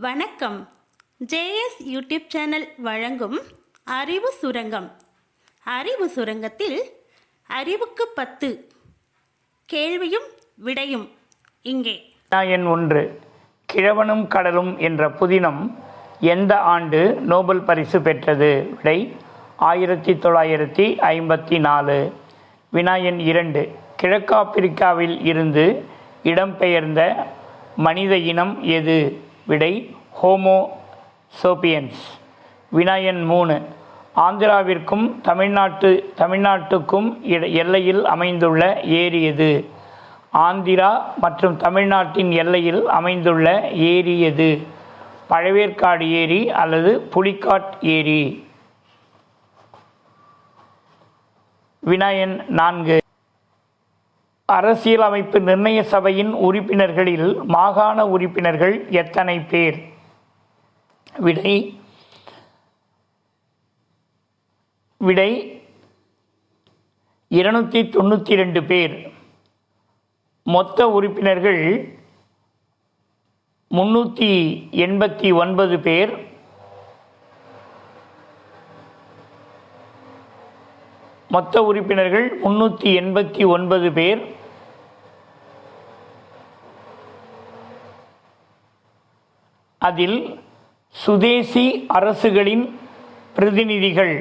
வணக்கம். JS YouTube channel வழங்கும் அறிவு சுரங்கம். அறிவு சுரங்கத்தில் அறிவுக்கு பத்து கேள்வியும் விடையும். இங்கே. எண் ஒன்று கிழவனும் கடலும் என்ற புதினம் எந்த ஆண்டு நோபல் பரிசு பெற்றது? விடை ஆயிரத்தி தொள்ளாயிரத்தி ஐம்பத்தி நாலு. வினாயன் இரண்டு கிழக்காப்பிரிக்காவில் இருந்து இடம்பெயர்ந்த மனித இனம் எது? விடை ஹோமோ சோபியன்ஸ் வினயன் மூணு. ஆந்திராவிற்கும் தமிழ்நாட்டு தமிழ்நாட்டுக்கும் எல்லையில் அமைந்துள்ள ஏரி எது? ஆந்திரா மற்றும் தமிழ்நாட்டின் எல்லையில் அமைந்துள்ள ஏரி எது? பழவேற்காடு ஏரி அல்லது புலிக்காட் ஏரி? வினயன் நான்கு. அரசியலமைப்பு நிர்ணய சபையின் உறுப்பினர்களில் மாகாண உறுப்பினர்கள் எத்தனை பேர்? விடை விடை இருநூற்றி தொண்ணூற்றி ரெண்டு பேர். மொத்த உறுப்பினர்கள் முன்னூற்றி எண்பத்தி ஒன்பது பேர். மொத்த உறுப்பினர்கள் முன்னூற்றி எண்பத்தி ஒன்பது பேர். அதில் சுதேசி அரசுகளின் பிரதிநிதிகள்.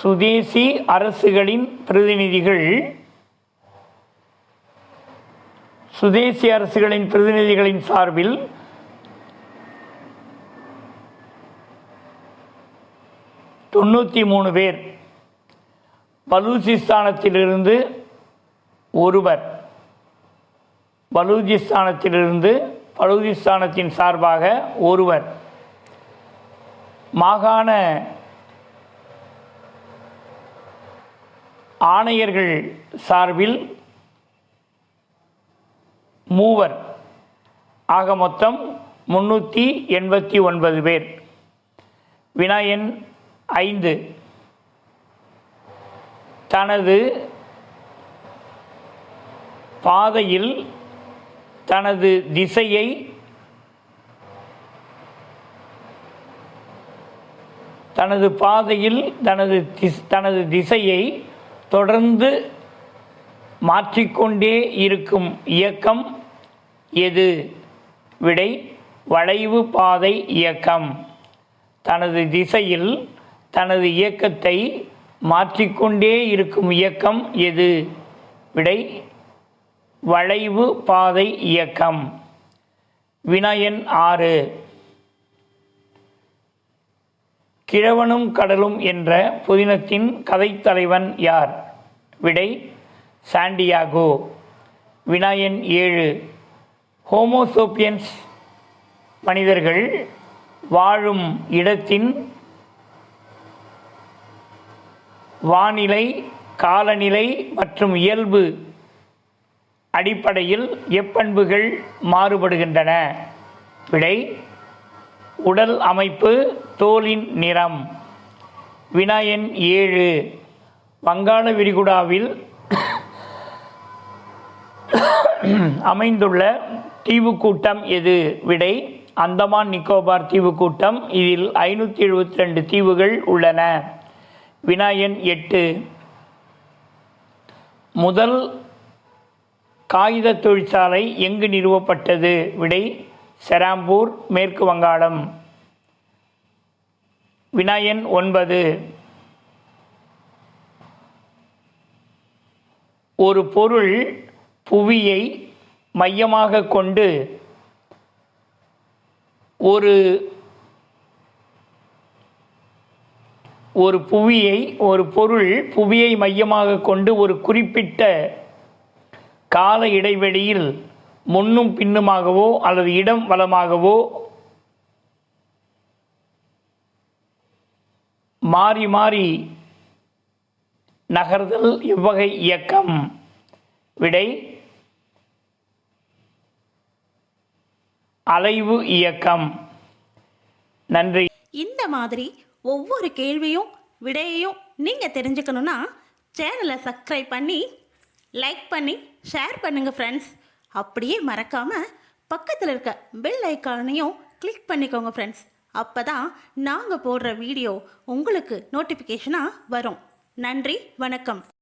சுதேசி அரசுகளின் பிரதிநிதிகள். சுதேசி அரசுகளின் பிரதிநிதிகளின் சார்பில் தொண்ணூற்றி மூணு பேர். பலூச்சிஸ்தானத்திலிருந்து ஒருவர் பலூச்சிஸ்தானத்திலிருந்து பலூச்சிஸ்தானத்தின் சார்பாக ஒருவர் மாகாண ஆணையர்கள் சார்பில் மூவர் ஆக மொத்தம் முன்னூற்றி எண்பத்தி ஒன்பது பேர். வினாயன் ஐந்து. தனது பாதையில் தனது திசையை தனது பாதையில் தனது திஸ் தனது திசையை தொடர்ந்து மாற்றிக்கொண்டே இருக்கும் இயக்கம் எது? விடை வளைவு பாதை இயக்கம். தனது திசையில் தனது இயக்கத்தை மாற்றிக்கொண்டே இருக்கும் இயக்கம் எது? விடை வளைவு பாதை இயக்கம். வினயன் ஆறு. கிழவனும் கடலும் என்ற புதினத்தின் கதைத்தலைவன் யார்? விடை சாண்டியாகோ. வினாயன் ஏழு. ஹோமோசோப்பியன்ஸ் மனிதர்கள் வாழும் இடத்தின் வானிலை காலநிலை மற்றும் இயல்பு அடிப்படையில் எப்பண்புகள் மாறுபடுகின்றன. விடை உடல் அமைப்பு தோலின் நிறம். வினாயன் ஏழு. வங்காள விரிகுடாவில் அமைந்துள்ள தீவுக்கூட்டம் எது? விடை அந்தமான் நிக்கோபார் தீவுக்கூட்டம். இதில் ஐநூற்றி எழுபத்தி ரெண்டு தீவுகள் உள்ளன. வினாயன் எட்டு. முதல் காகித தொழிற்சாலை எங்கு நிறுவப்பட்டது? விடை செராம்பூர் மேற்கு வங்காளம். வினாயன் ஒன்பது. ஒரு பொருள் புவியை மையமாக கொண்டு ஒரு ஒரு புவியை ஒரு பொருள் புவியை மையமாக கொண்டு ஒரு குறிப்பிட்ட கால இடைவெளியில் முன்னும் பின்னுமாகவோ அல்லது இடம் வளமாகவோ மாறி மாறி நகர்தல் இவ்வகை இயக்கம். விடை அலைவு இயக்கம். நன்றி. இந்த மாதிரி ஒவ்வொரு கேள்வியும் விடையையும் நீங்கள் தெரிஞ்சுக்கணுன்னா சேனலை சப்ஸ்கிரைப் பண்ணி லைக் பண்ணி ஷேர் பண்ணுங்கள் ஃப்ரெண்ட்ஸ் அப்படியே மறக்காமல் பக்கத்தில் இருக்க பெல் ஐக்கானையும் கிளிக் பண்ணிக்கோங்க ஃப்ரெண்ட்ஸ் அப்போ தான் நாங்கள் போடுற வீடியோ உங்களுக்கு நோட்டிஃபிகேஷனாக வரும். நன்றி வணக்கம்.